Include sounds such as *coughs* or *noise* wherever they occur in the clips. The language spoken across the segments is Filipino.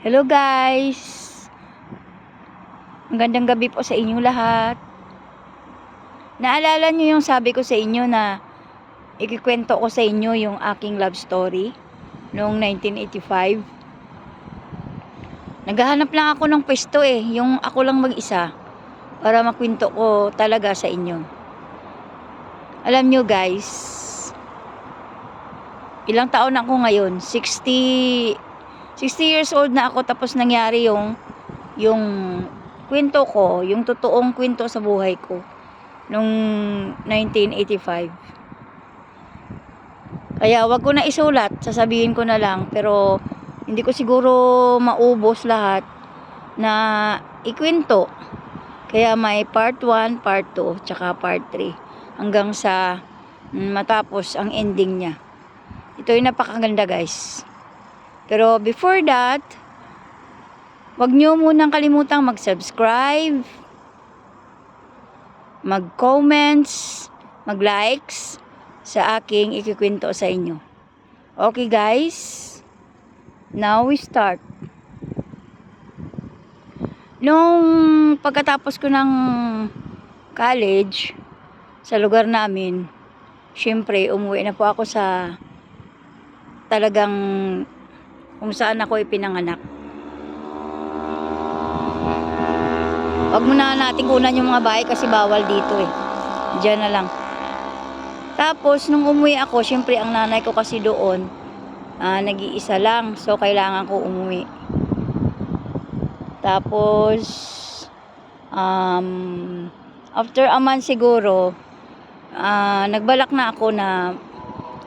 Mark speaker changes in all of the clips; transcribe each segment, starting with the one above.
Speaker 1: Hello guys! Magandang gabi po sa inyong lahat. Naalala niyo yung sabi ko sa inyo na ikikwento ko sa inyo yung aking love story noong 1985. Naghahanap lang ako ng pwesto eh, yung ako lang mag-isa para makwento ko talaga sa inyo. Alam nyo guys, ilang taon na ako ngayon? 60 60 years old na ako tapos nangyari yung yung kwento ko, yung totoong kwento sa buhay ko nung 1985. Kaya wag ko na isulat, sasabihin ko na lang pero hindi ko siguro maubos lahat na ikwento. Kaya may part 1, part 2, tsaka part 3 hanggang sa mm, matapos ang ending niya. Ito yung napakaganda guys. Pero before that, wag nyo munang kalimutang mag-subscribe, mag-comments, mag-likes sa aking ikikwento sa inyo. Okay guys, now we start. Nung pagkatapos ko ng college sa lugar namin, syempre umuwi na po ako sa talagang kung saan ako ipinanganak. Huwag muna natin kunan yung mga bahay kasi bawal dito eh. Diyan na lang. Tapos, nung umuwi ako, syempre ang nanay ko kasi doon, ah, nag-iisa lang. So, kailangan ko umuwi. Tapos, um, after a month siguro, ah, nagbalak na ako na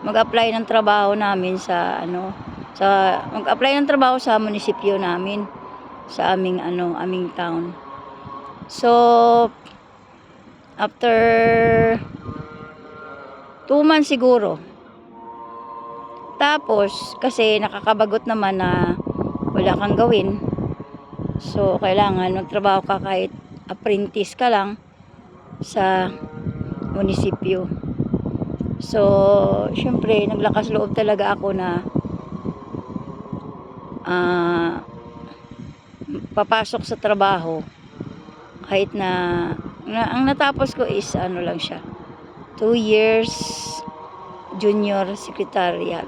Speaker 1: mag-apply ng trabaho namin sa ano sa mag-apply ng trabaho sa munisipyo namin sa aming ano aming town. So after two months siguro. Tapos kasi nakakabagot naman na wala kang gawin. So kailangan magtrabaho ka kahit apprentice ka lang sa munisipyo. So, syempre, naglakas loob talaga ako na ah, papasok sa trabaho kahit na, na ang natapos ko is ano lang siya 2 years junior secretarial.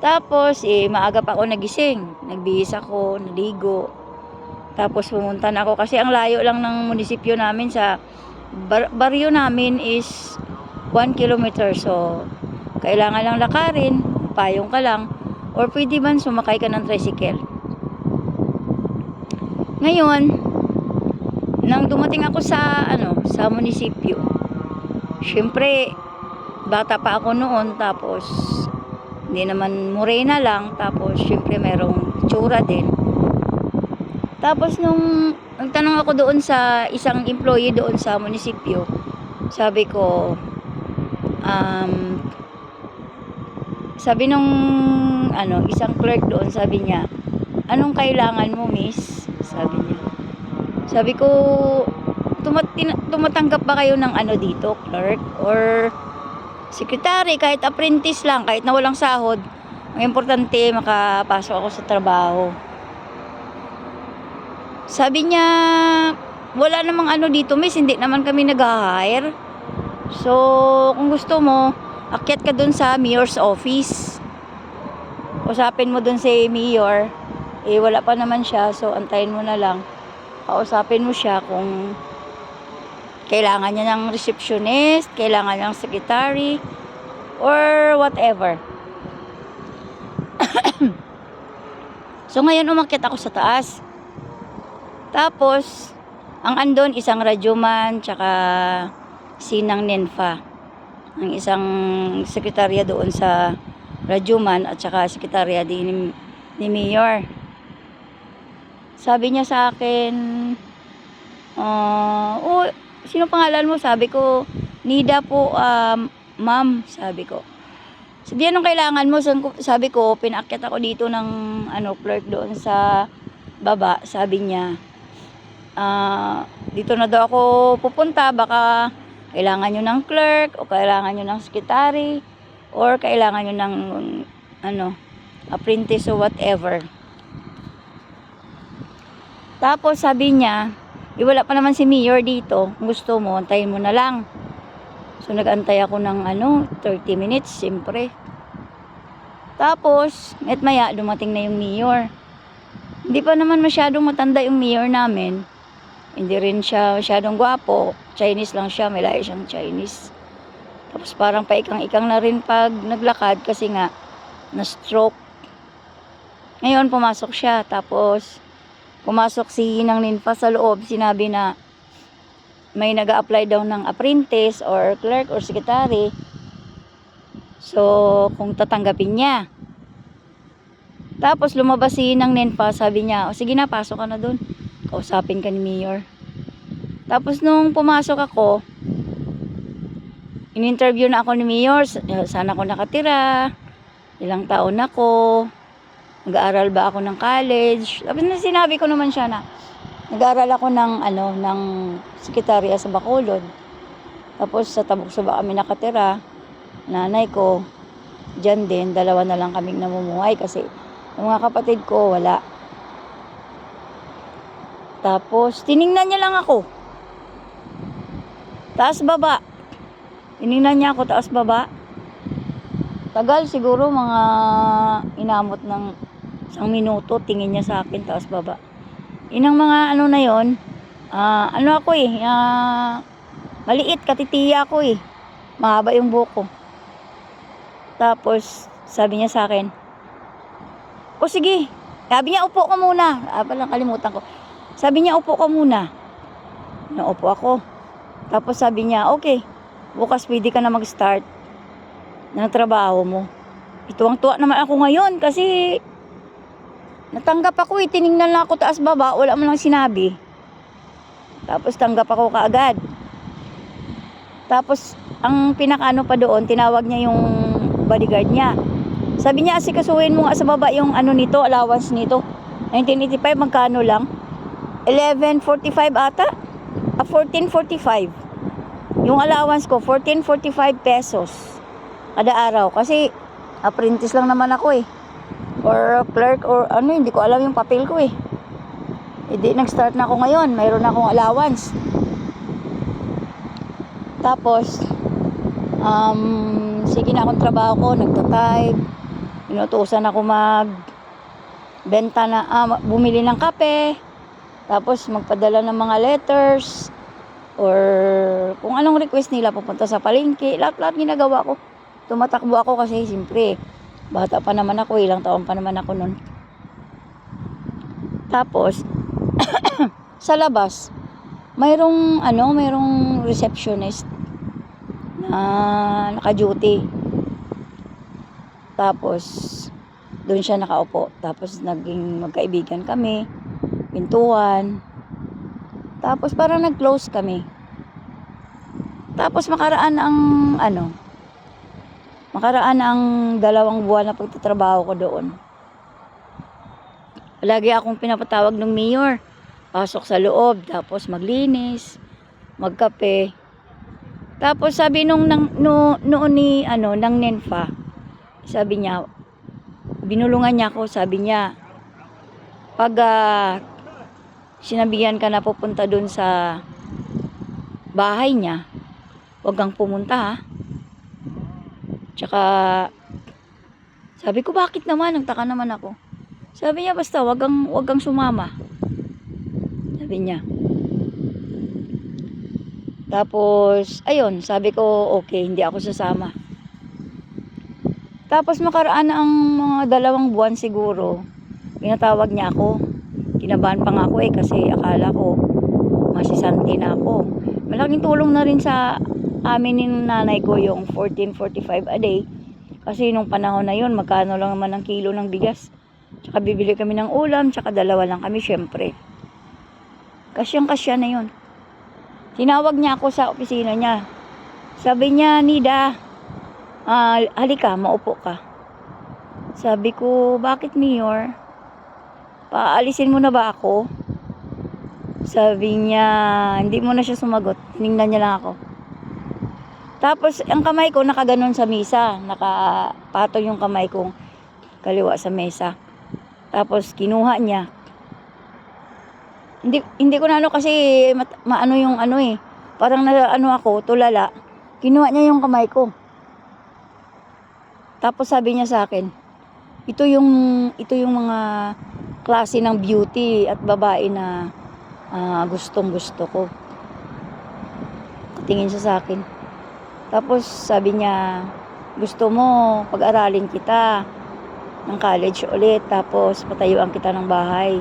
Speaker 1: Tapos eh maaga pa ako nagising nagbihis ako naligo. Tapos pumunta na ako kasi ang layo lang ng munisipyo namin sa bar- baryo namin is 1 kilometer. So kailangan lang lakarin payong ka lang or pwede man sumakay ka ng tricycle. Ngayon nang dumating ako sa ano sa munisipyo syempre bata pa ako noon tapos hindi naman morena lang tapos syempre merong tsura din. Tapos nung nagtanong ako doon sa isang employee doon sa munisipyo, sabi ko, um, sabi nung ano, isang clerk doon, sabi niya, anong kailangan mo, miss? Sabi niya. Sabi ko, tumat tumatanggap ba kayo ng ano dito, clerk? Or secretary, kahit apprentice lang, kahit na walang sahod. Ang importante, makapasok ako sa trabaho. Sabi niya, wala namang ano dito, miss, hindi naman kami nag-hire. So, kung gusto mo, akyat ka dun sa mayor's office. Usapin mo dun si mayor. Eh, wala pa naman siya, so antayin mo na lang. Kausapin mo siya kung kailangan niya ng receptionist, kailangan niya ng secretary, or whatever. *coughs* so, ngayon umakyat ako sa taas. Tapos, ang andon isang radyoman tsaka sinang Nenfa. Ang isang sekretarya doon sa radyoman at tsaka sekretarya din ni, ni Mayor. Sabi niya sa akin, uh, oh, sino pangalan mo? Sabi ko, Nida po, um, ma'am, sabi ko. Sabi anong kailangan mo? Sabi ko, pinakyat ako dito ng ano, clerk doon sa baba. Sabi niya, ah, dito na daw ako pupunta, baka kailangan nyo ng clerk, o kailangan nyo ng secretary, or kailangan nyo ng, ano, apprentice o whatever. Tapos sabi niya, eh, wala pa naman si Mayor dito. Kung gusto mo, antayin mo na lang. So nag-antay ako ng ano, 30 minutes, siyempre. Tapos, at maya, dumating na yung Mayor. Hindi pa naman masyadong matanda yung Mayor namin. Hindi rin siya masyadong gwapo. Chinese lang siya, may lahi siyang Chinese. Tapos parang paikang-ikang na rin pag naglakad kasi nga, na-stroke. Ngayon, pumasok siya. Tapos, pumasok si Nang Ninfa sa loob. Sinabi na may nag apply daw ng apprentice or clerk or secretary. So, kung tatanggapin niya. Tapos, lumabas si Nang Ninfa. Sabi niya, o sige na, pasok ka na dun. Kausapin ka ni Mayor. Tapos, nung pumasok ako, in-interview na ako ni Mayor. sa- Saan ako nakatira? Ilang taon ako? Nag-aaral ba ako ng college? Tapos na sinabi ko naman siya na nag-aaral ako ng ano ng sekretarya sa Bacolod. Tapos sa Tabuk Suba kami nakatira. Nanay ko diyan din, dalawa na lang kaming namumuhay kasi yung mga kapatid ko wala. Tapos tiningnan niya lang ako. Taas baba. Tiningnan niya ako taas baba. Tagal siguro mga inamot ng isang minuto tingin niya sa akin taas baba. Inang mga ano na yon, ah, ano ako eh, ah, maliit, katitiya ako eh. Mahaba yung buko. Tapos, sabi niya sa akin, o sige, sabi niya upo ka muna. Ah, palang kalimutan ko. Sabi niya upo ka muna. Naupo ako. Tapos sabi niya, okay, bukas pwede ka na mag-start ng trabaho mo. Ituwang-tuwa naman ako ngayon kasi natanggap ako eh. Tiningnan lang ako taas baba. Wala mo lang sinabi. Tapos tanggap ako kaagad. Tapos ang pinakaano pa doon, tinawag niya yung bodyguard niya. Sabi niya, asikasuhin mo nga sa baba yung ano nito, allowance nito. 1985, magkano lang? 11.45 ata? Ah, 14.45. Yung allowance ko, 14.45 pesos kada araw. Kasi, apprentice lang naman ako eh. Or clerk or ano, hindi ko alam yung papel ko eh. Hindi, nag-start na ako ngayon. Mayroon na akong allowance. Tapos, um, sige na akong trabaho ko, nagta-type. Inutusan ako mag benta na, ah, bumili ng kape. Tapos, magpadala ng mga letters. Or kung anong request nila, pupunta sa palengke. Lahat-lahat ginagawa ko tumatakbo ako kasi siyempre bata pa naman ako, ilang taon pa naman ako nun. Tapos, *clears throat* sa labas, mayroong ano, mayroong receptionist na naka-duty. Tapos, doon siya nakaupo. Tapos, naging magkaibigan kami, pintuan. Tapos, parang nag-close kami. Tapos, makaraan ang ano, Makaraan ang dalawang buwan na pagtatrabaho ko doon. Lagi akong pinapatawag ng mayor. Pasok sa loob, tapos maglinis, magkape. Tapos sabi nung nang, no, noon ni ano ng Nenfa, sabi niya binulungan niya ako, sabi niya pag ah, sinabihan ka na pupunta doon sa bahay niya, huwag kang pumunta ha. Tsaka, sabi ko, bakit naman? Nagtaka naman ako. Sabi niya, basta, wag kang, wag kang sumama. Sabi niya. Tapos, ayun, sabi ko, okay, hindi ako sasama. Tapos, makaraan ang mga dalawang buwan siguro, pinatawag niya ako. Kinabahan pa nga ako eh, kasi akala ko, masisanti na ako. Malaking tulong na rin sa amin ng nanay ko yung 14.45 a day. Kasi nung panahon na yun, magkano lang naman ang kilo ng bigas. Tsaka bibili kami ng ulam, tsaka dalawa lang kami syempre. Kasyang kasya na yun. Tinawag niya ako sa opisina niya. Sabi niya, Nida, ah, halika, maupo ka. Sabi ko, bakit Mayor? Paalisin mo na ba ako? Sabi niya, hindi mo na siya sumagot. Tinignan niya lang ako. Tapos, ang kamay ko nakaganon sa misa. Nakapatong yung kamay kong kaliwa sa mesa. Tapos kinuha niya. Hindi hindi ko na ano kasi mat- maano yung ano eh. Parang na ano ako, tulala. Kinuha niya yung kamay ko. Tapos sabi niya sa akin, ito yung ito yung mga klase ng beauty at babae na ah, gustong gusto ko. Tingin siya sa akin. Tapos sabi niya, gusto mo pag-aralin kita ng college ulit tapos patayuan kita ng bahay.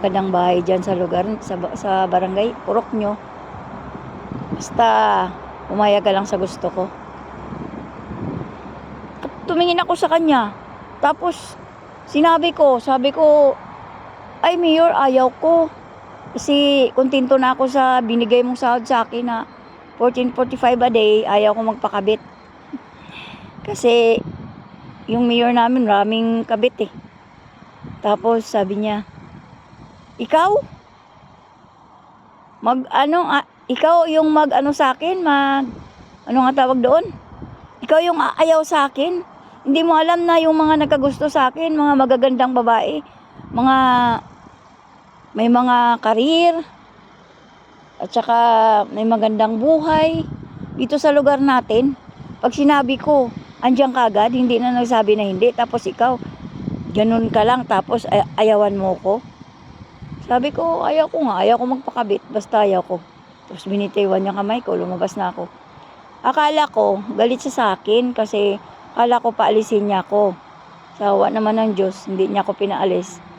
Speaker 1: Magandang bahay dyan sa lugar, sa, sa barangay, Purok nyo. Basta umayag ka lang sa gusto ko. Tumingin ako sa kanya. Tapos sinabi ko, sabi ko, ay Mayor, ayaw ko. Kasi kontento na ako sa binigay mong sahod sa akin na 14.45 a day, ayaw ko magpakabit. *laughs* Kasi yung mayor namin, maraming kabit eh. Tapos sabi niya, ikaw? Mag ano, ah, ikaw yung mag ano sa akin, mag ano nga tawag doon? Ikaw yung ayaw sa akin. Hindi mo alam na yung mga nagkagusto sa akin, mga magagandang babae, mga may mga karir, at saka may magandang buhay dito sa lugar natin. Pag sinabi ko, andyan ka agad, hindi na nagsabi na hindi. Tapos ikaw, ganun ka lang, tapos ay- ayawan mo ko. Sabi ko, ayaw ko nga, ayaw ko magpakabit, basta ayaw ko. Tapos binitiwan niya kamay ko, lumabas na ako. Akala ko, galit siya sa akin kasi akala ko paalisin niya ako. Sawa naman ng Diyos, hindi niya ako pinaalis.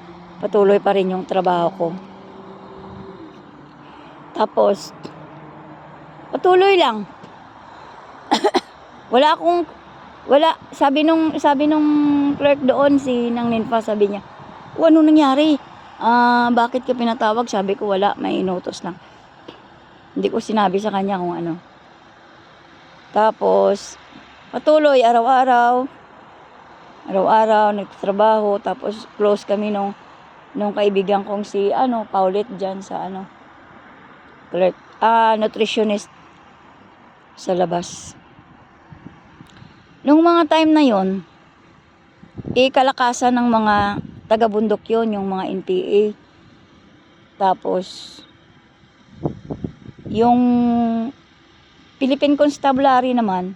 Speaker 1: Patuloy pa rin yung trabaho ko. Tapos, patuloy lang. *coughs* wala akong, wala, sabi nung, sabi nung clerk doon, si nang Ninfa, sabi niya, o ano nangyari? Ah, bakit ka pinatawag? Sabi ko, wala, may inutos lang. Hindi ko sinabi sa kanya kung ano. Tapos, patuloy, araw-araw, araw-araw, nagtatrabaho, tapos close kami nung, nung kaibigan kong si, ano, Paulette dyan sa, ano, clerk, ah, nutritionist sa labas. Nung mga time na yon, eh, kalakasan ng mga taga-bundok yon yung mga NPA. Tapos, yung Philippine Constabulary naman,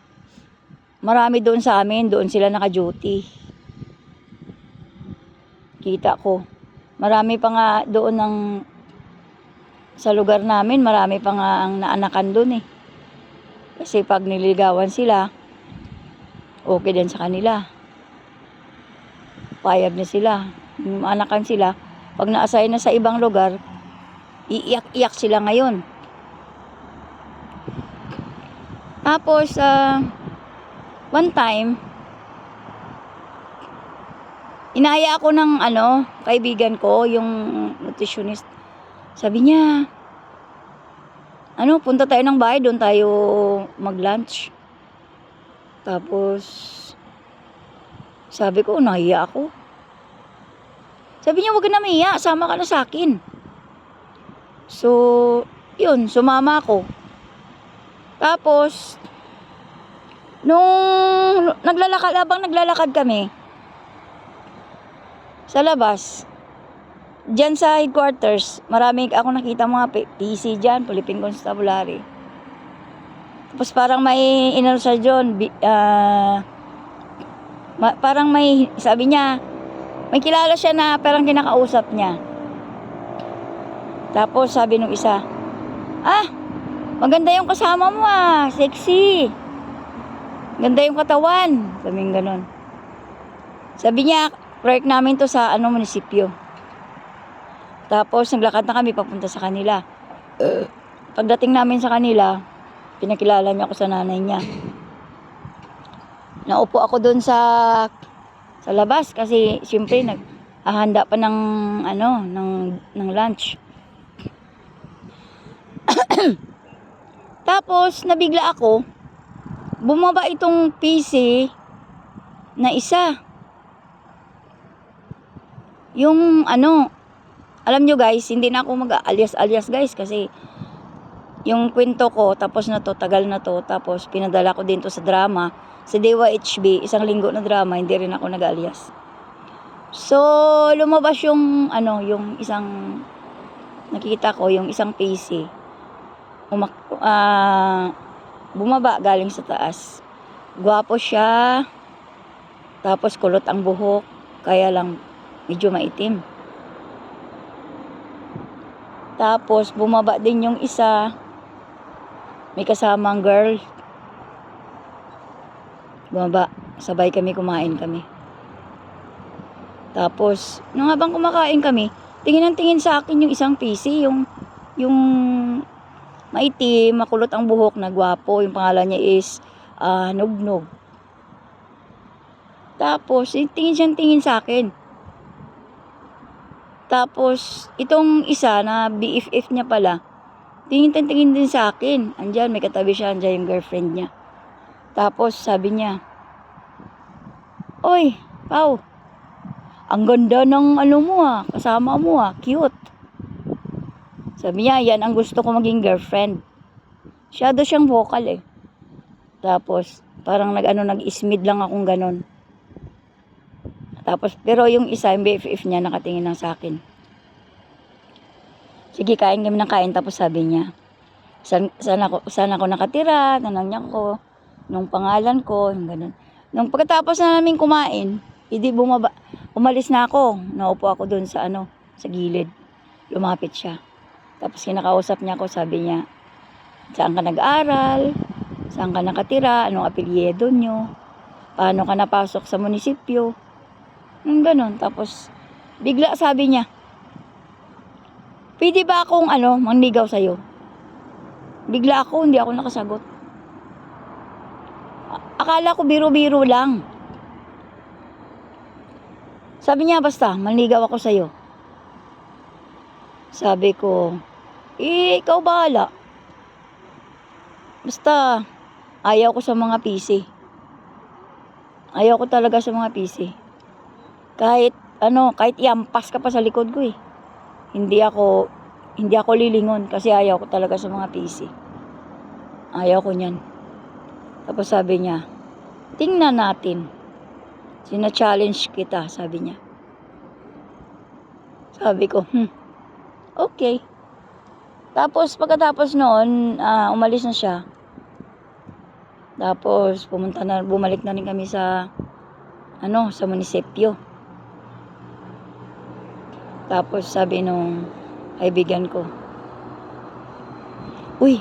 Speaker 1: marami doon sa amin, doon sila naka-duty. Kita ko. Marami pa nga doon ng sa lugar namin, marami pa nga ang naanakan doon eh. Kasi pag niligawan sila, okay din sa kanila. Payag na sila. Yung anakan sila, pag na-assign na sa ibang lugar, iiyak-iyak sila ngayon. Tapos, ah, one time, inaya ako ng ano, kaibigan ko, yung nutritionist. Sabi niya, ano, punta tayo ng bahay, doon tayo mag-lunch. Tapos, sabi ko, nahiya ako. Sabi niya, wag na mahiya, sama ka na sa akin. So, yun, sumama ako. Tapos, nung naglalakad, habang naglalakad kami, sa labas, Diyan sa headquarters, marami ako nakita mga PC dyan, Philippine Constabulary. Tapos parang may inano John, bi- ah, ma- parang may, sabi niya, may kilala siya na parang kinakausap niya. Tapos sabi nung isa, ah, maganda yung kasama mo ah, sexy. Ganda yung katawan. Sabi ganon. Sabi niya, clerk namin to sa ano munisipyo. Tapos naglakad na kami papunta sa kanila. Pagdating namin sa kanila, pinakilala niya ako sa nanay niya. Naupo ako doon sa sa labas kasi siyempre naghahanda pa ng ano, ng ng lunch. *coughs* Tapos nabigla ako, bumaba itong PC na isa. Yung ano, alam nyo guys, hindi na ako mag-alias-alias guys kasi yung kwento ko, tapos na to, tagal na to, tapos pinadala ko din to sa drama, sa Dewa HB, isang linggo na drama, hindi rin ako nag-alias. So, lumabas yung, ano, yung isang, nakita ko, yung isang PC. Umak, ah, bumaba galing sa taas. Gwapo siya. Tapos kulot ang buhok. Kaya lang, medyo maitim. Tapos, bumaba din yung isa. May kasamang girl. Bumaba. Sabay kami, kumain kami. Tapos, nung habang kumakain kami, tingin ng tingin sa akin yung isang PC, yung, yung maitim, makulot ang buhok na gwapo. Yung pangalan niya is ah, Nugnog. Tapos, tingin siyang tingin sa akin. Tapos, itong isa na BFF niya pala, tingin tingin din sa akin. Andyan, may katabi siya, andyan yung girlfriend niya. Tapos, sabi niya, Oy, Pau, ang ganda ng ano mo ah, kasama mo ah, cute. Sabi niya, yan ang gusto ko maging girlfriend. Shadow siyang vocal eh. Tapos, parang nag, ano, nag-ismid lang akong ganon. Tapos, pero yung isa, yung BFF niya, nakatingin lang sa akin. Sige, kain kami ng kain. Tapos sabi niya, saan, saan, ako, saan ako nakatira, tanong niya ko, nung pangalan ko, yung ganon. Nung pagkatapos na namin kumain, hindi bumaba, umalis na ako. Naupo ako doon sa ano, sa gilid. Lumapit siya. Tapos kinakausap niya ako, sabi niya, saan ka nag-aral? Saan ka nakatira? Anong apelyedo nyo? Paano ka napasok sa munisipyo? Nung ganon. Tapos, bigla sabi niya, pwede ba akong ano, manligaw sa'yo? Bigla ako, hindi ako nakasagot. Akala ko biro-biro lang. Sabi niya, basta, manligaw ako sa'yo. Sabi ko, eh, ikaw bahala. Basta, ayaw ko sa mga PC. Ayaw ko talaga sa mga PC. Kahit, ano, kahit iampas ka pa sa likod ko eh. Hindi ako, hindi ako lilingon kasi ayaw ko talaga sa mga PC. Ayaw ko niyan. Tapos sabi niya, tingnan natin. Sina-challenge kita, sabi niya. Sabi ko, hmm, okay. Tapos pagkatapos noon, ah, umalis na siya. Tapos pumunta na, bumalik na rin kami sa, ano, sa munisipyo. Tapos sabi nung kaibigan ko, Uy,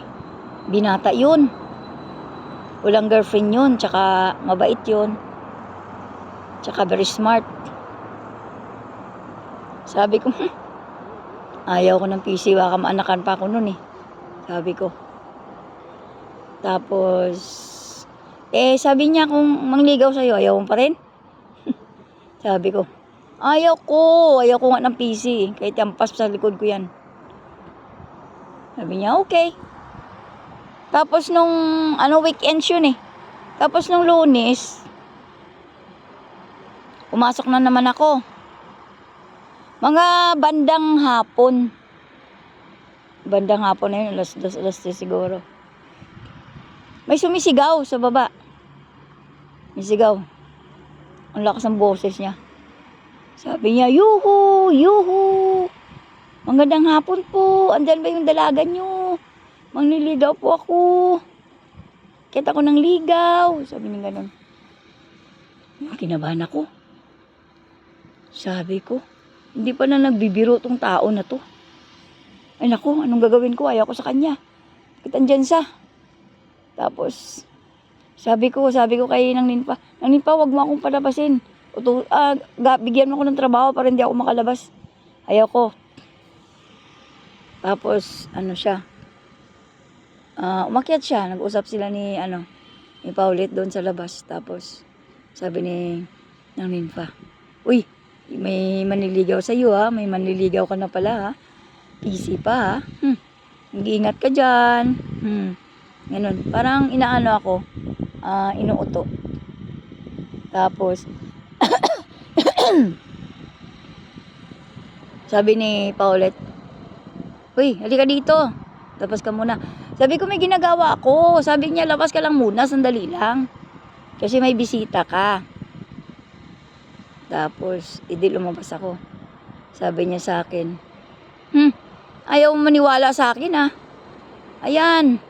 Speaker 1: binata yun. Walang girlfriend yun, tsaka mabait yun. Tsaka very smart. Sabi ko, "Hmm, *laughs* ayaw ko ng PC, baka maanakan pa ako nun eh. Sabi ko. Tapos, eh sabi niya kung mangligaw sa'yo, ayaw mo pa rin? *laughs* sabi ko, ayaw ko, ayaw ko nga ng PC. Kahit yampas sa likod ko yan. Sabi niya, okay. Tapos nung, ano, weekends yun eh. Tapos nung lunes, pumasok na naman ako. Mga bandang hapon. Bandang hapon na yun, alas dos, alas tres siguro. May sumisigaw sa baba. May sigaw. Ang lakas ng boses niya. Sabi niya, yuhu, yuhu. Magandang hapon po. Andyan ba yung dalaga niyo? Mangliligaw po ako. Kita ko ng ligaw. Sabi niya ganun. Kinabahan ako. Sabi ko, hindi pa na nagbibiro tong tao na to. Ay naku, anong gagawin ko? Ayaw ko sa kanya. Bakit andyan siya? Tapos, sabi ko, sabi ko kay nang ninpa, nang ninpa, wag mo akong palabasin. Uto, ah, bigyan mo ako ng trabaho para hindi ako makalabas. Ayaw ko. Tapos, ano siya, ah, umakyat siya. Nag-usap sila ni, ano, ni Paulit doon sa labas. Tapos, sabi ni nang ninpa, Uy, may manliligaw sa iyo ha. May manliligaw ka na pala ha. Easy pa ha. Hmm. Mag-iingat ka dyan. Hmm. Ganun. Parang inaano ako. ah inuuto. Tapos, *clears throat* sabi ni Paulette, Uy, halika dito. Labas ka muna. Sabi ko, may ginagawa ako. Sabi niya, labas ka lang muna, sandali lang. Kasi may bisita ka. Tapos, hindi lumabas ako. Sabi niya sa akin, Hmm, ayaw maniwala sa akin ah. Ayan.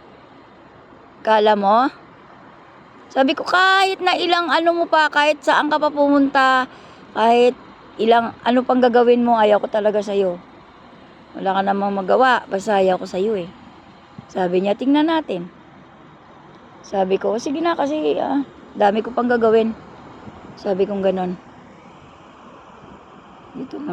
Speaker 1: Kala mo? Sabi ko, kahit na ilang ano mo pa, kahit saan ka pa pumunta, kahit ilang ano pang gagawin mo, ayaw ko talaga sa'yo. Wala ka namang magawa, basta ayaw ko sa'yo eh. Sabi niya, tingnan natin. Sabi ko, sige na kasi ah, dami ko pang gagawin. Sabi kong ganon. Dito lang.